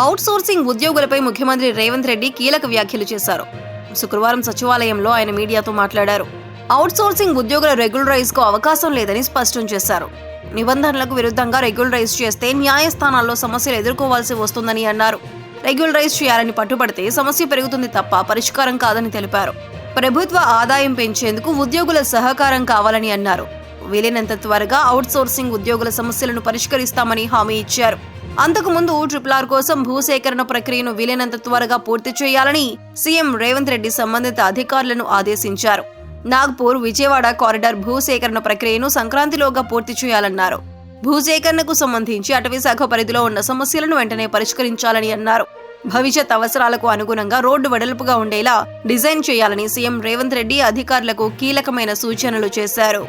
Out sourcing ఉద్యోగులపై ముఖ్యమంత్రి రేవంత్ రెడ్డి కీలక వ్యాఖ్యలు చేశారు. శుక్రవారం సచివాలయంలో ఆయన మీడియాతో మాట్లాడారు. అవుట్ సోర్సింగ్ ఉద్యోగుల రెగ్యులరైజ్కు అవకాశం లేదని స్పష్టం చేశారు. నిబంధనలకు విరుద్ధంగా రెగ్యులరైజ్ చేస్తే న్యాయస్థానాల్లో సమస్యలు ఎదుర్కోవాల్సి వస్తుందని అన్నారు. రెగ్యులరైజ్ చేయాలని పట్టుబడితే సమస్య పెరుగుతుంది తప్ప పరిష్కారం కాదని తెలిపారు. ప్రభుత్వ ఆదాయం పెంచేందుకు ఉద్యోగుల సహకారం కావాలని అన్నారు. వీలైనంత త్వరగా అవుట్సోర్సింగ్ ఉద్యోగుల సమస్యలను పరిష్కరిస్తామని హామీ ఇచ్చారు. అంతకుముందు ట్రిపుల్ ఆర్ కోసం భూసేకరణ ప్రక్రియను వీలైనంత త్వరగా పూర్తి చేయాలని సీఎం రేవంత్ రెడ్డి సంబంధిత అధికారులను ఆదేశించారు. నాగ్పూర్ విజయవాడ కారిడార్ భూసేకరణ ప్రక్రియను సంక్రాంతిలోగా పూర్తి చేయాలన్నారు. భూసేకరణకు సంబంధించి అటవీశాఖ పరిధిలో ఉన్న సమస్యలను వెంటనే పరిష్కరించాలని అన్నారు. భవిష్యత్ అవసరాలకు అనుగుణంగా రోడ్డు వెడల్పుగా ఉండేలా డిజైన్ చేయాలని సీఎం రేవంత్ రెడ్డి అధికారులకు కీలకమైన సూచనలు చేశారు.